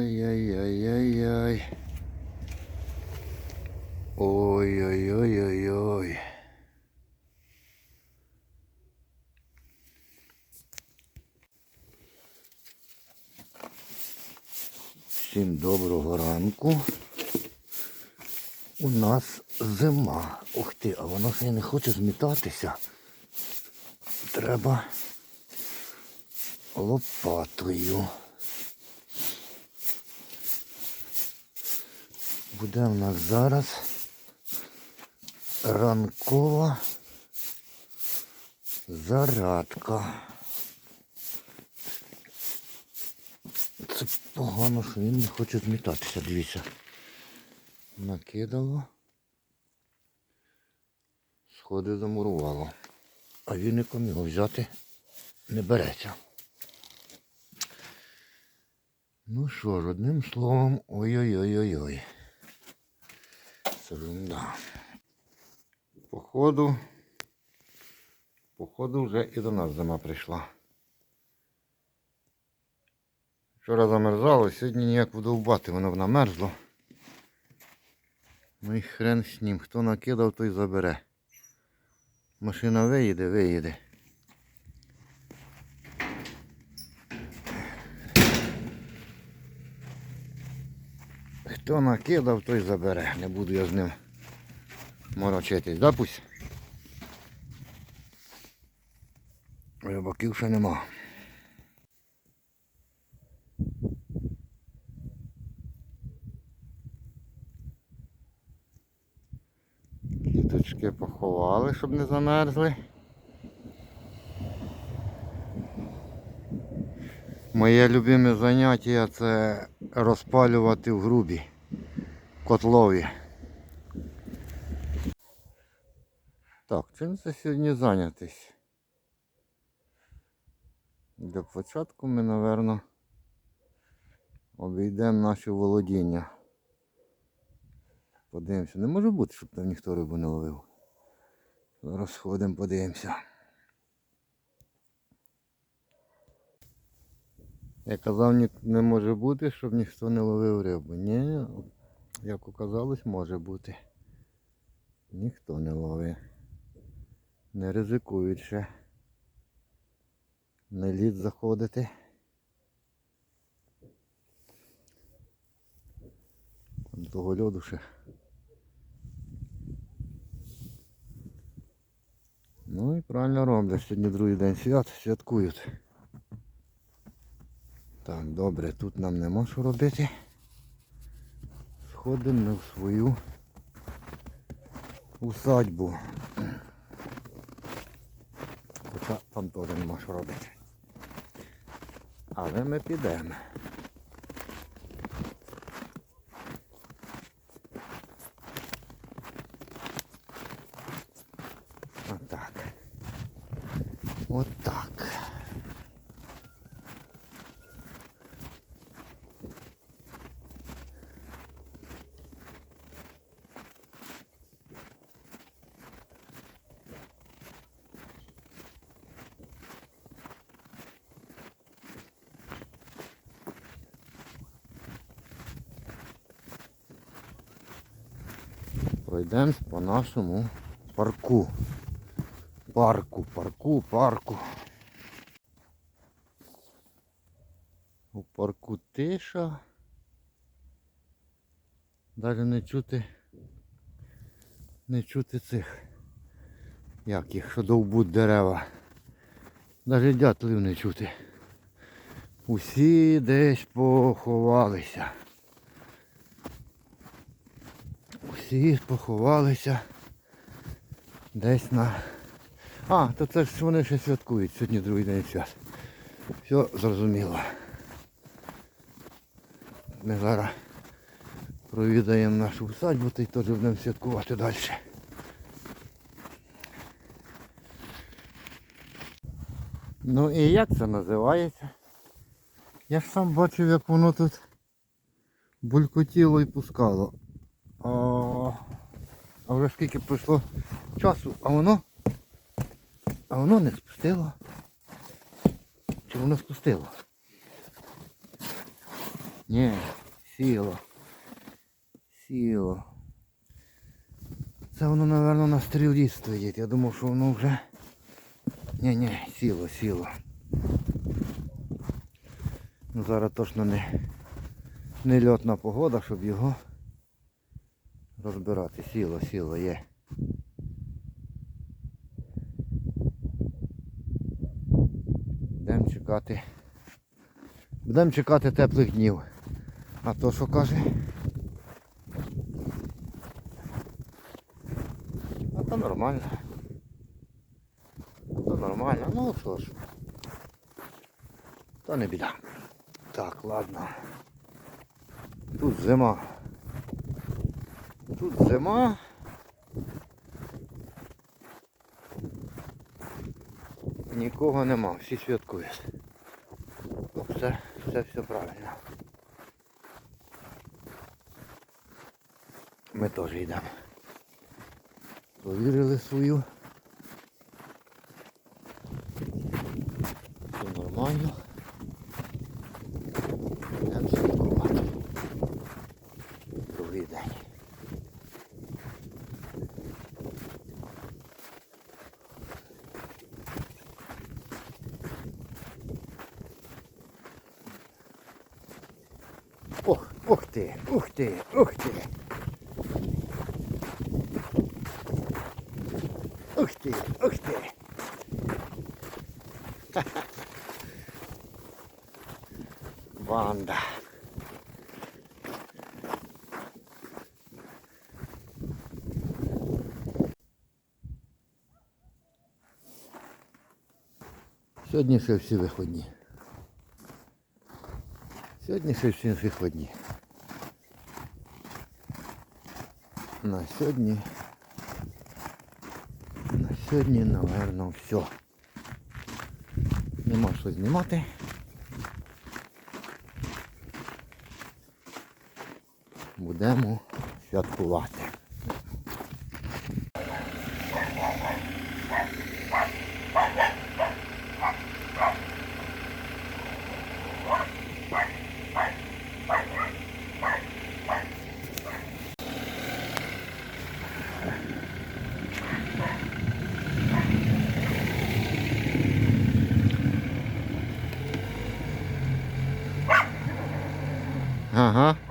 Ай-яй-яй-яй-яй. Ой-ой-ой-ой-ой. Всім доброго ранку. У нас зима. Ух ти, а воно ще не хоче змітатися. Треба лопатою. Буде в нас зараз ранкова зарядка. Це погано, що він не хоче змітатися, дивіться. Накидало. Сходи замурувало. А віником його взяти не береться. Ну що ж, одним словом, ой-ой-ой-ой-ой. Ерунда. Походу, походу вже і до нас зима прийшла. Вчора замерзало, сьогодні ніяк вдовбати, воно намерзло. Ну і хрен з ним. Хто накидав, той забере. Машина виїде, виїде. Хто накидав, той забере. Не буду я з ним морочитись, да пусть? Рибаків ще нема. Кіточки поховали, щоб не замерзли. Моє любиме заняття це розпалювати в грубі котлові. Так, чим це сьогодні зайнятись? Для початку ми, напевно, обійдемо наші володіння. Подивимося. Не може бути, щоб там ніхто рибу не ловив. Зараз сходимо, подивимося. Я казав, не може бути, щоб ніхто не ловив рибу. Ні, як оказалось, може бути. Ніхто не ловив. Не ризикують ще. На лід заходити. Там того льоду ще. Ну і правильно роблять. Сьогодні другий день свят, святкують. Так, добре, тут нам нема що робити. Сходимо ми в свою усадьбу. Хоча там теж нема що робити. Але ми підемо. Пройдемось по нашому парку. Парку, парку, парку. У парку тиша. Далі не чути. Не чути цих. Як їх, що довбуть дерева. Навіть дятлів не чути. Усі десь поховалися. Усі поховалися десь на... А, то це ж вони ще святкують, сьогодні другий день свят. Все зрозуміло. Ми зараз провідаємо нашу усадьбу та й теж будемо святкувати далі. Ну і як це називається? Я ж сам бачив, як воно тут булькотіло і пускало. А, вже скільки пройшло часу, а воно а воно не спустило. Чи воно спустило? Ні, сіло. Сіло. Це воно, напевно, на стрілі стоїть. Я думав, що воно вже... Ні, ні, сіло, сіло. Ну зараз точно не, не льотна погода, щоб його розбирати. Сіло, сіло є. Будемо чекати. Будемо чекати теплих днів. А то що каже? А то нормально. То нормально. Ну що ж. То не біда. Так, ладно. Тут зима. Тут зима. Нікого нема, всі святкують. Ну, все, все, все правильно. Ми теж йдемо. Повірили свою. Все нормально. Йдемо святкувати. Другий день. Ох, ух ти, ух ти, ух ти. Ух ти, ух ти. Банда. Сьогодні ще всі виходні. Сьогодні ще всі виходні. На сьогодні. На сьогодні, напевно, все. Нема що знімати. Будемо святкувати. Uh-huh.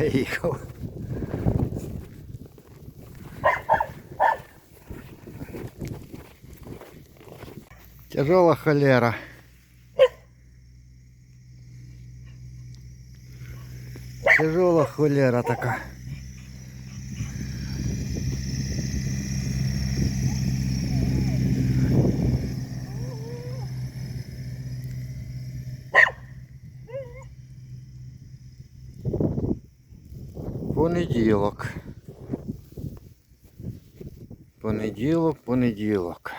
Виїхав. Тяжела холера. Тяжела холера така. Понеділок. Понеділок, понеділок.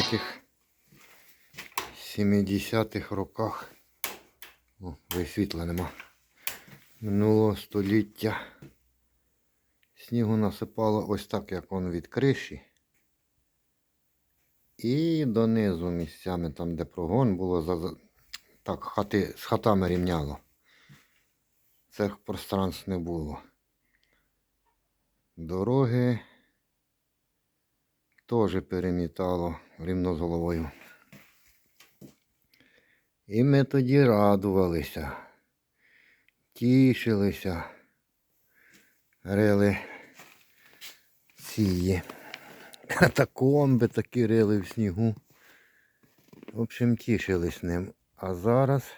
70-х 70-х роках. О, вже світла нема. Минулого століття. Снігу насипало ось так, як он від криші. І донизу місцями там, де прогон було, за... так, хати з хатами рівняло. Цих пространств не було. Дороги теж перемітало рівно з головою. І ми тоді радувалися, тішилися, рили ці катакомби такі рили в снігу. В общем, тішились ним. А зараз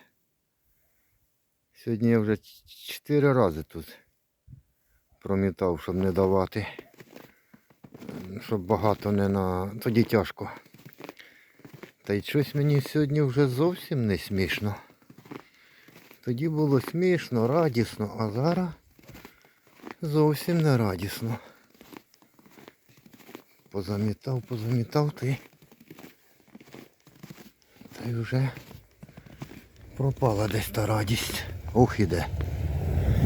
сьогодні я вже чотири рази тут промітав, щоб не давати щоб багато не на. Тоді тяжко. Та й щось мені сьогодні вже зовсім не смішно. Тоді було смішно, радісно, а зараз зовсім не радісно. Позамітав, позамітав та й. Та й вже пропала десь та радість. Ох іде.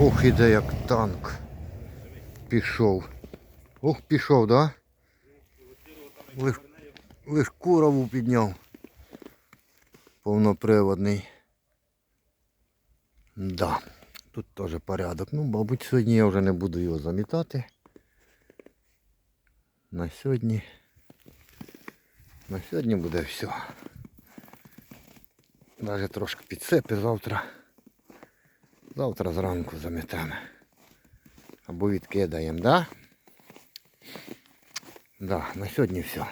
Ох іде як танк. Пішов. Ох, пішов, да? Лиш, лиш курову підняв. Повноприводний. Да. Тут теж порядок. Ну, мабуть, сьогодні я вже не буду його замітати. На сьогодні. На сьогодні буде все. Навіть трошки підсипи завтра. Завтра зранку заметемо. Або відкидаємо, да? Да, на сьогодні все.